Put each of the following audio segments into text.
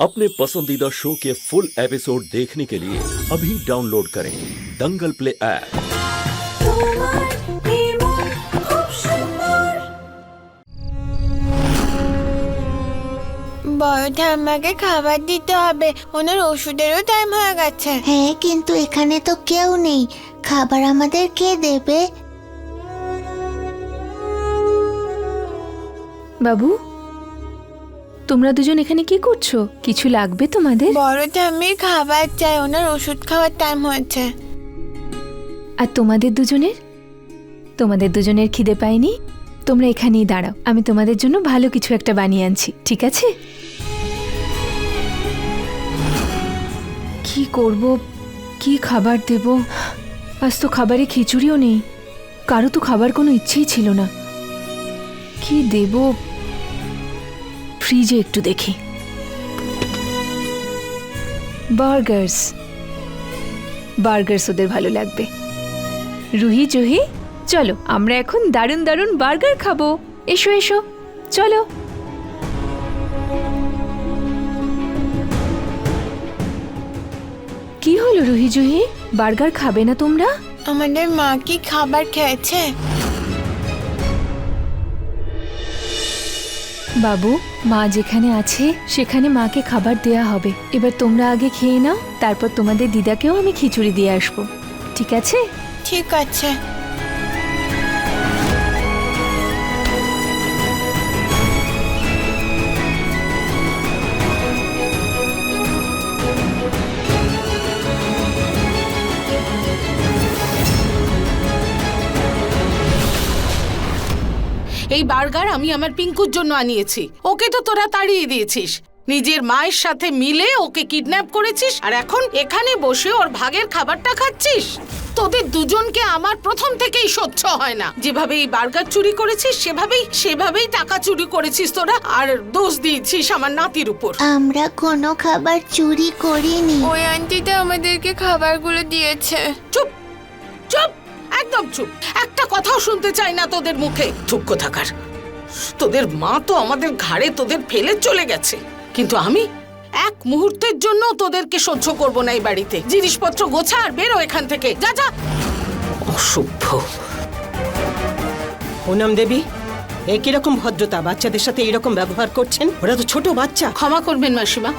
अपने पसंदीदा शो के फुल एपिसोड देखने के लिए अभी डाउनलोड करें दंगल प्ले ऐप তোমার নির্মল খুব সুন্দর বড় ঠাম্মাকে খাবার দিতে হবে ওনার ওষুধেরও টাইম হয়ে গেছে হ্যাঁ কিন্তু এখানে তো কেউ নেই খাবার আমাদের কে দেবে বাবু তোমরা দুজন এখানে কি করছ? কিছু লাগবে তোমাদের? বড় ঠাম্মির খাবার চাই ওনার ওষুধ খাওয়ার টাইম হয়েছে। আর তোমাদের দুজনের? তোমাদের দুজনের খিদে পায়নি? তোমরা এখানেই দাঁড়াও আমি তোমাদের জন্য ভালো কিছু একটা বানিয়ে আনছি ঠিক আছে? কি করব? কি খাবার দেব? আজ তো খাবারে খিচুড়িও নেই। কারও তো খাবার কোনো ইচ্ছেই ছিল না। কি দেব? ফ্রিজে একটু দেখি। বার্গার্স। বার্গার্স ওদের ভালো লাগবে। রুহি, জুহি, চলো, আমরা এখন দারুণ দারুণ বার্গার খাব। এসো এসো, চলো। কি হলো রুহি, জুহি? বার্গার খাবে না তোমরা? আমাদের মা কি খাবার খেয়েছে? বাবু, মা যেখানে আছে, সেখানে মাকে খাবার দেয়া হবে। এবার তোমরা আগে খেয়ে নাও, তারপর তোমাদের দিদাকেও আমি খিচুড়ি দিয়ে আসব। ঠিক আছে? ঠিক আছে। এই বার্গার আমি আমার পিঙ্কুর জন্য আনিয়েছি। ওকে তো তোরা তাড়িয়ে দিয়েছিস। নিজের মায়ের সাথে মিলে ওকে কিডন্যাপ করেছিস আর এখন এখানে বসে ওর ভাগের খাবারটা খাচ্ছিস? তোদের দুজনকে আমার প্রথম থেকেই সহ্য হয় না। যেভাবে এই বার্গার চুরি করেছিস সেভাবেই সেভাবেই টাকা চুরি করেছিস তোরা আর দোষ দিয়েছিস আমার নাতির উপর। আমরা কোনো খাবার চুরি করিনি। ওই আন্টিটা আমাদেরকে খাবারগুলো দিয়েছে। চুপ চুপ একদম চুপ। একটা কথাও শুনতে চাই না তোদের মুখে। চুপ থাকার। তোদের মা তো আমাদের ঘাড়ে তোদের ফেলে চলে গেছে। কিন্তু আমি এক মুহূর্তের জন্য তোদেরকে সহ্য করব না এই বাড়িতে। জিনিসপত্র গোছা আর বেরো এখান থেকে। যা যা। অসভ্য। পুনম দেবী একই রকম ভদ্রতা? বাচ্চাদের সাথে এরকম ব্যবহার করছেন? ওরা তো ছোট বাচ্চা। ক্ষমা করবেন মাসিমা।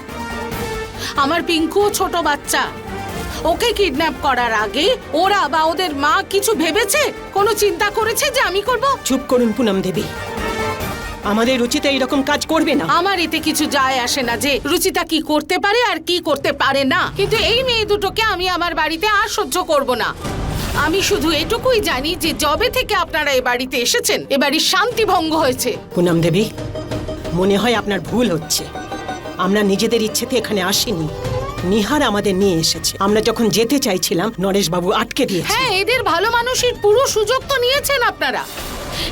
আমার পিঙ্কুও ছোট বাচ্চা। ওকে কিডন্যাপ করার আগে ওরা বা ওদের মা কিছু ভেবেছে? কোনো চিন্তা করেছে যে আমি করব? চুপ করুন পুনম দেবী। আমাদের রুচিতে এইরকম কাজ করবে না। আমার এতে কিছু যায় আসে না যে রুচিতা কি করতে পারে আর কি করতে পারে না। কিন্তু এই মেয়ে দুটোকে আমি আমার বাড়িতে আর সহ্য করব না। আমি শুধু এটুকুই জানি যে জবে থেকে আপনারা এ বাড়িতে এসেছেন এ বাড়ির শান্তি ভঙ্গ হয়েছে। পুনম দেবী মনে হয় আপনার ভুল হচ্ছে। আমরা নিজেদের ইচ্ছেতে এখানে আসিনি। নিহার আমাদের নিয়ে এসেছে। আমরা যখন যেতে চাইছিলাম নরেশবাবু আটকে দিয়েছে হ্যাঁ এদের ভালো মানুষের পুরো সুযোগ তো নিয়েছেন আপনারা।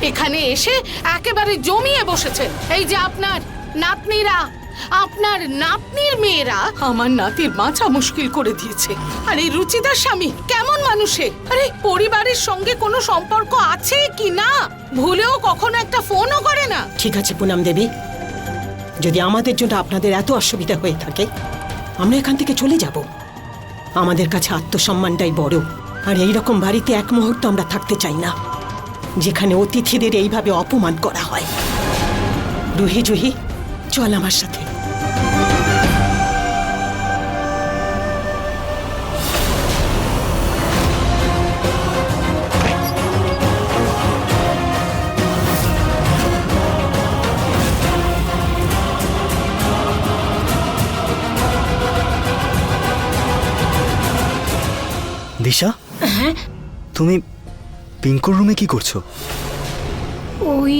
এখানে এসে একেবারে জমিয়ে বসেছেন। এই যে আপনার নাতনিরা আপনার নাতনির মেয়েরা আমার নাতির মাথা মুশকিল করে দিয়েছে। আর এই রুচিদার স্বামী কেমন মানুষে? আরে পরিবারের সঙ্গে কোনো সম্পর্ক আছে কি না? ভুলেও কখনো একটা ফোনও করে না। ঠিক আছে পুনম দেবী। যদি আমাদের জন্য আপনাদের এত অসুবিধা হয়ে থাকে আমরা এখান থেকে চলে যাব। আমাদের কাছে আত্মসম্মানটাই বড়, আর এই রকম বাড়িতে এক মুহূর্ত আমরা থাকতে চাই না, যেখানে অতিথিদের এইভাবে অপমান করা হয়। রুহি, জুহি, চল আমার সাথে। দিশা তুমি পিঙ্কুর রুমে কি করছ? ওই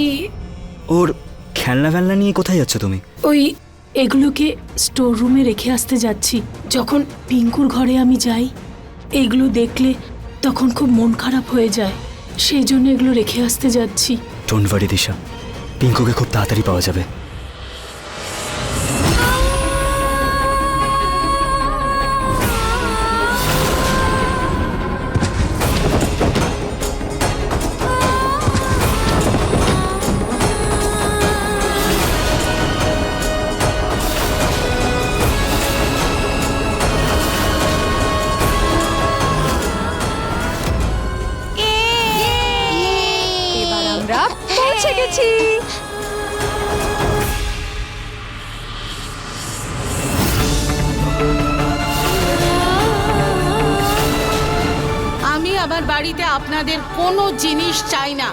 ওর খেলনা ফেলনা নিয়ে কোথায় যাচ্ছ তুমি? ওই এগুলোকে স্টোর রুমে রেখে আসতে যাচ্ছি। যখন পিঙ্কুর ঘরে আমি যাই এগুলো দেখলে তখন খুব মন খারাপ হয়ে যায়। সেই জন্য এগুলো রেখে আসতে যাচ্ছি। ডোন্ট ওয়ারি দিশা। পিঙ্কুকে খুব তাড়াতাড়ি পাওয়া যাবে। আপনাদের কোনো জিনিস চাই না।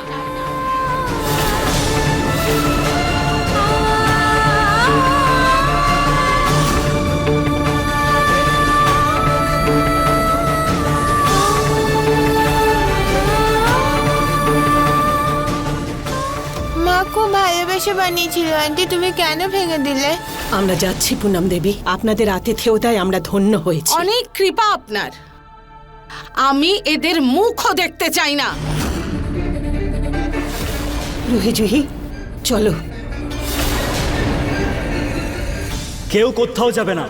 খুব ভালোবেসে বানিয়েছিল আন্টি তুমি কেন ভেঙে দিলে? আমরা যাচ্ছি পুনম দেবী আপনাদের আতিথেয়তায় আমরা ধন্য হয়েছি। অনেক কৃপা আপনার। আমি এদের মুখও দেখতে চাই না। রুহি জুহি চলো। কেউ কোথাও যাবে না।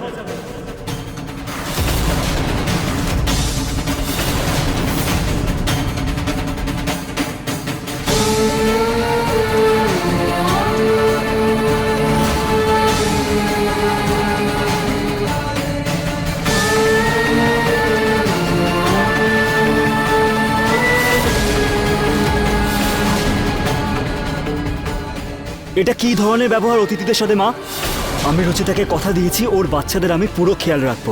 এটা কি ধরনের ব্যবহার অতিথিদের সাথে মা? আমি রুচিতাকে কথা দিয়েছি ওর বাচ্চাদের আমি পুরো খেয়াল রাখব।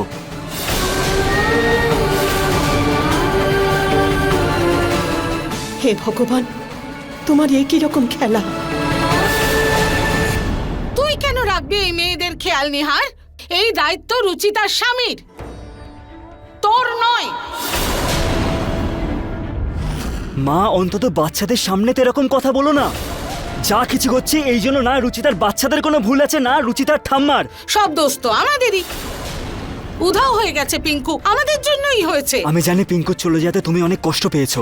হে ভগবান তোমার এই কি রকম খেলা? তুই কেন রাখবি এই মেয়েদের খেয়াল নিহার? এই দায়িত্ব রুচিতার স্বামীর। তোর নয়। মা অন্তত বাচ্চাদের সামনে তো এরকম কথা বলো না। যা কিছু করছে এই জন্য না রুচিতার বাচ্চাদের কোনো ভুল আছে না রুচিতার ঠাম্মার। সব দোষ তো আমাদেরই। উধাও হয়ে গেছে পিঙ্কু আমাদের জন্যই হয়েছে। আমি জানি পিঙ্কু চলে যেতে তুমি অনেক কষ্ট পেয়েছ।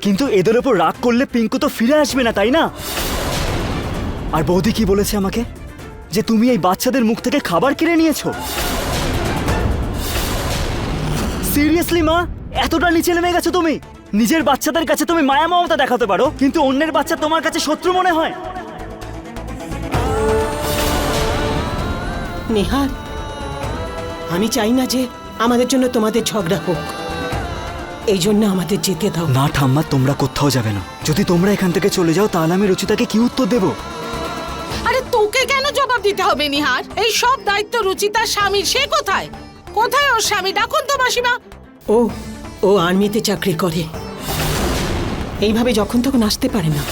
কিন্তু এদের ওপর রাগ করলে পিঙ্কু তো ফিরে আসবে না তাই না? আর বৌদি কি বলেছে আমাকে? যে তুমি এই বাচ্চাদের মুখ থেকে খাবার কিনে নিয়েছো? সিরিয়াসলি মা? এতটা নিচে নেমে গেছো তুমি? নিজের বাচ্চাদের কাছে তুমি মায়া মমতা দেখাতে পারো কিন্তু অন্যের বাচ্চা তোমার কাছে শত্রু মনে হয়? নেহার আমি চাই না যে আমাদের জন্য তোমাদের ঝগড়া হোক। এই জন্য আমাদের যেতে দাও। না ঠাম্মা তোমরা কোথাও যাবে না। যদি তোমরা এখান থেকে চলে যাও তাহলে আমি রুচিতাকে কি উত্তর দেবো? আরে তোকে কেন জবাব দিতে হবে নিহার? এই সব দায়িত্ব রুচিতার স্বামীর সে কোথায়? কোথায় ওর স্বামী? ডাকুন তো মাসিমা। ও ও আর্মিতে চাকরি করে। এইভাবে যখন তখন আসতে পারে না।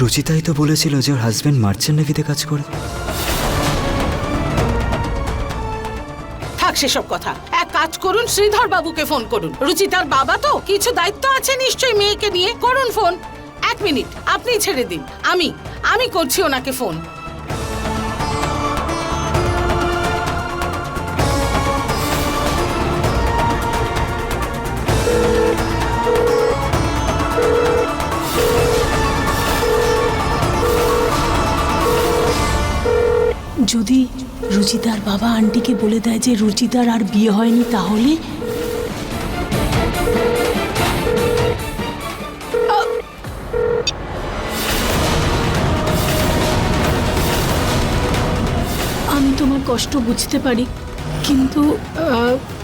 রুচিতাই তো বলেছিল যে ওর হাজবেন্ড মার্চেন্ট নেভিতে কাজ করে। থাক সেসব কথা। এক কাজ করুন শ্রীধর বাবুকে ফোন করুন। রুচিতার বাবা তো কিছু দায়িত্ব আছে নিশ্চয়ই মেয়েকে নিয়ে। করুন ফোন এক মিনিট আপনি ছেড়ে দিন। আমি আমি করছি ওনাকে ফোন রুচিতার বাবা আন্টিকে বলে দেয় যে রুচিতার আর বিয়ে হয়নি তাহলে? আমি তোমার কষ্ট বুঝতে পারি, কিন্তু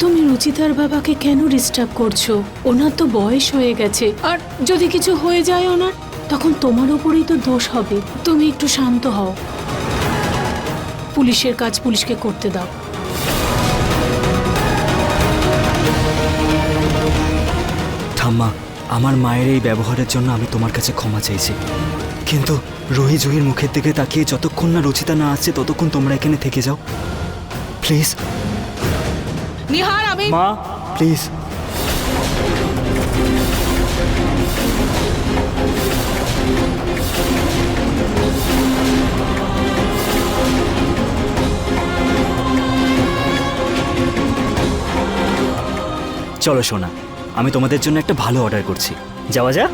তুমি রুচিতার বাবাকে কেন ডিস্টার্ব করছ? ওনার তো বয়স হয়ে গেছে, আর যদি কিছু হয়ে যায় ওনার, তখন তোমার উপরেই তো দোষ হবে। তুমি একটু শান্ত হও। পুলিশের কাজ পুলিশকে করতে দাও। ঠাম্মা আমার মায়ের এই ব্যবহারের জন্য আমি তোমার কাছে ক্ষমা চাইছি। কিন্তু রোহি জুহির মুখের দিকে তাকিয়ে যতক্ষণ না রচিতা না আসছে ততক্ষণ তোমরা এখানে থেকে যাও। প্লিজ। নিহার আমি মা প্লিজ। চলো সোনা। আমি তোমাদের জন্য একটা ভালো অর্ডার করছি। যাওয়া যাক?